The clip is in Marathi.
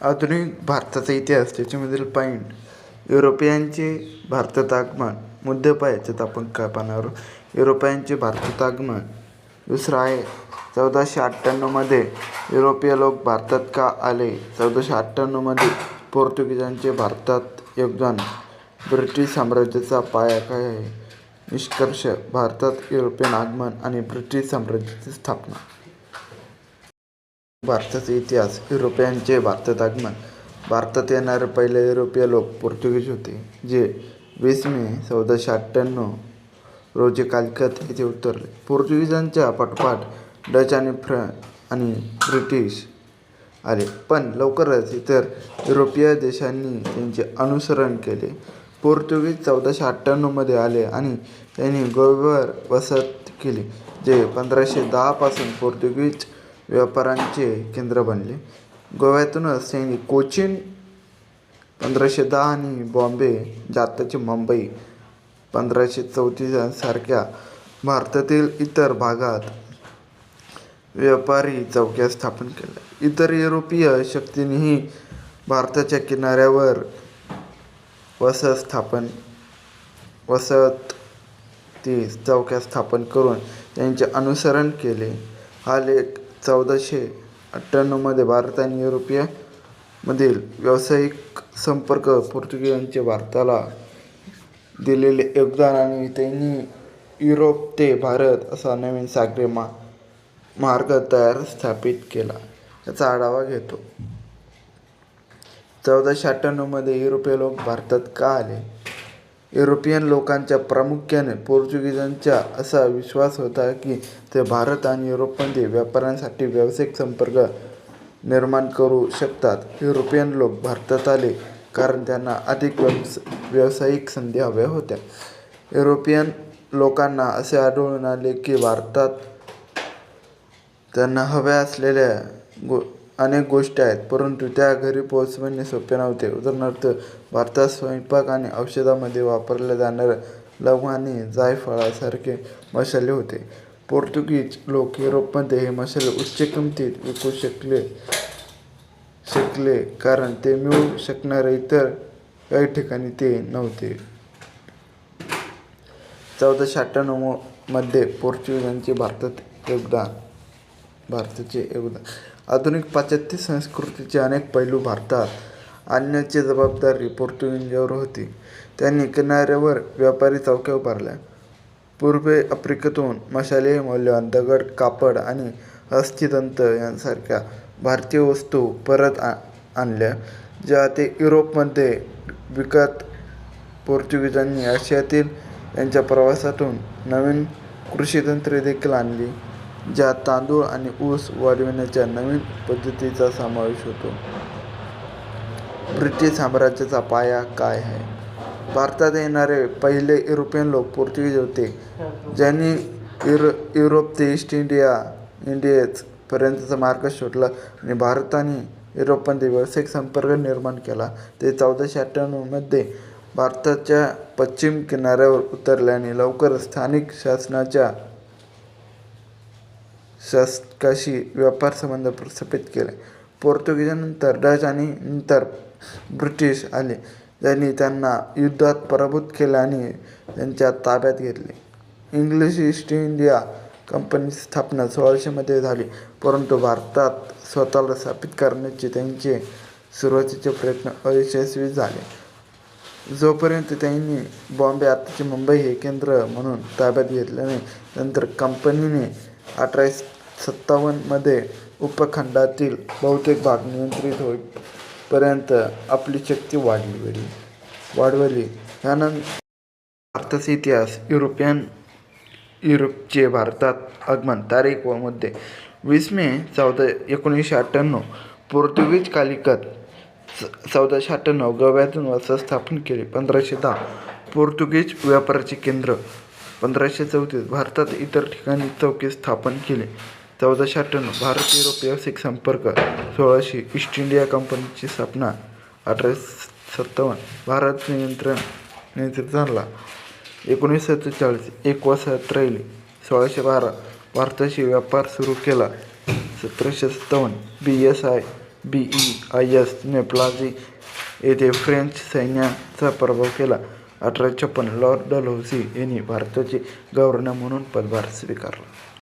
आधुनिक भारताचा इतिहास त्याच्यामधील पॉईंट युरोपियांचे भारतात आगमन मुद्दे पाहायचेत आपण काय पाहणार युरोपियांचे भारतात आगमन दुसरं आहे चौदाशे अठ्ठ्याण्णवमध्ये युरोपीय लोक भारतात का आले? चौदाशे अठ्ठ्याण्णवमध्ये पोर्तुगीजांचे भारतात योगदान ब्रिटिश साम्राज्याचा पाया काय आहे? निष्कर्ष भारतात युरोपियन आगमन आणि ब्रिटिश साम्राज्याची स्थापना. भारताचा इतिहास युरोपियांचे भारतात आगमन. भारतात येणारे पहिले युरोपीय लोक पोर्तुगीज होते जे वीस मे चौदाशे अठ्ठ्याण्णव रोजी कालिकत येथे उतरले. पोर्तुगीजांच्या पाठोपाठ डच आणि फ्र आणि ब्रिटिश आले. पण लवकरच इतर युरोपीय देशांनी त्यांचे अनुसरण केले. पोर्तुगीज चौदाशे अठ्ठ्याण्णवमध्ये आले आणि त्यांनी गोव्यावर वसाहत केली जे पंधराशे दहापासून पोर्तुगीज व्यापारांचे केंद्र बनले. गोव्यातूनच त्यांनी कोचीन पंधराशे दहा आणि बॉम्बे जे आत्ताची मुंबई पंधराशे चौतीस सारख्या भारतातील इतर भागात व्यापारी चौक्या स्थापन केल्या. इतर युरोपीय शक्तींनीही भारताच्या किनाऱ्यावर वसत स्थापन वसत ती चौक्या स्थापन करून त्यांचे अनुसरण केले. हा लेख चौदाशे अठ्ठ्याण्णवमध्ये भारत आणि युरोपियामधील व्यावसायिक संपर्क पोर्तुगीजांचे भारताला दिलेले योगदान आणि त्यांनी युरोप ते भारत असा नवीन सागरी मा मार्ग तयार स्थापित केला. याचा आढावा घेतो. चौदाशे अठ्ठ्याण्णवमध्ये युरोपीय लोक भारतात का आले? युरोपियन लोकांच्या प्रामुख्याने पोर्तुगीजांचा असा विश्वास होता की ते भारत आणि युरोपमध्ये व्यापाऱ्यांसाठी व्यावसायिक संपर्क निर्माण करू शकतात. युरोपियन लोक भारतात आले कारण त्यांना अधिक व्यवस व्यावसायिक संधी हव्या होत्या. युरोपियन लोकांना असे आढळून आले की भारतात त्यांना हव्या असलेल्या गो अनेक गोष्टी आहेत परंतु त्या घरी पोहोचवणे सोपे नव्हते. उदाहरणार्थ भारतात स्वयंपाक आणि औषधामध्ये वापरल्या जाणाऱ्या लवंग आणि जायफळासारखे मसाले होते. पोर्तुगीज लोक युरोपमध्ये हे मसाले उच्च किमतीत विकू शकले शकले कारण ते मिळू शकणारे इतर काही ठिकाणी ते नव्हते. चौदाशे अठ्ठ्याण्णवमध्ये पोर्तुगीजांचे भारतात योगदान भारताचे योगदान. आधुनिक पाश्चात्य संस्कृतीचे अनेक पैलू भारतात आणण्याची जबाबदारी पोर्तुगीजांवर होती. त्यांनी किनाऱ्यावर व्यापारी चौक्या उभारल्या. पूर्वे आफ्रिकेतून मसाले मौल्यवान दगड कापड आणि अस्थिदंत यांसारख्या भारतीय वस्तू परत आ आणल्या ज्या ते युरोपमध्ये विकत पोर्तुगीजांनी आशियातील यांच्या प्रवासातून नवीन कृषीतंत्रे देखील आणली. ज्यात तांदूळ आणि ऊस वाढविण्याच्या नवीन पद्धतीचा समावेश होतो. ब्रिटिश साम्राज्याचा पाया काय आहे? भारतात येणारे पहिले युरोपियन लोक पोर्तुगीज होते ज्यांनी युरो युरोप ते ईस्ट इंडिया इंडियेत पर्यंतचा मार्ग शोधला आणि भारताने युरोपमध्ये व्यावसायिक संपर्क निर्माण केला. ते चौदाशे अठ्ठ्याण्णवमध्ये भारताच्या पश्चिम किनाऱ्यावर उतरल्याने लवकर स्थानिक शासनाच्या शासकाशी व्यापार संबंध प्रस्थापित केले. पोर्तुगीजानंतर डच आणि नंतर ब्रिटिश आले ज्यांनी त्यांना युद्धात पराभूत केले आणि त्यांच्या ताब्यात घेतले. इंग्लिश ईस्ट इंडिया कंपनीची स्थापना सोळाशेमध्ये झाली परंतु भारतात स्वतःला स्थापित करण्याचे त्यांचे सुरुवातीचे प्रयत्न अयशस्वी झाले. जोपर्यंत त्यांनी बॉम्बे आताची मुंबई हे केंद्र म्हणून ताब्यात घेतले नाही नंतर कंपनीने अठराशे सत्तावन्नमध्ये उपखंडातील बहुतेक भाग नियंत्रित होईपर्यंत आपली शक्ती वाढवली. वाढवली. यानंतर भारताचा इतिहास युरोपियन युरोपचे भारतात आगमन तारीख व मुद्दे. वीस मे चौदा एकोणीसशे अठ्ठ्याण्णव पोर्तुगीज कालिकत चौदाशे अठ्ठ्याण्णव गोव्यातून वसाहत स्थापन केली. पंधराशे दहा पोर्तुगीज व्यापाराचे केंद्र. पंधराशे चौतीस भारतात इतर ठिकाणी चौकी स्थापन केले. चौदाशे अठ्ठ्याण्णव भारत युरोप व्यावसायिक संपर्क सोळाशे ईस्ट इंडिया कंपनीची स्थापना अठराशे सत्तावन्न भारत नियंत्रण नियंत्रित झाला एकोणीसशे सत्तेचाळीस एक वसाहत राहिली सोळाशे बारा भारताशी व्यापार सुरू केला सतराशे सत्तावन्न B S I B E I S नेप्लाझी येथे फ्रेंच सैन्याचा पराभव केला. अठराशे छप्पन लॉर्ड डलहौसी यांनी भारताचे गव्हर्नर म्हणून पदभार स्वीकारला.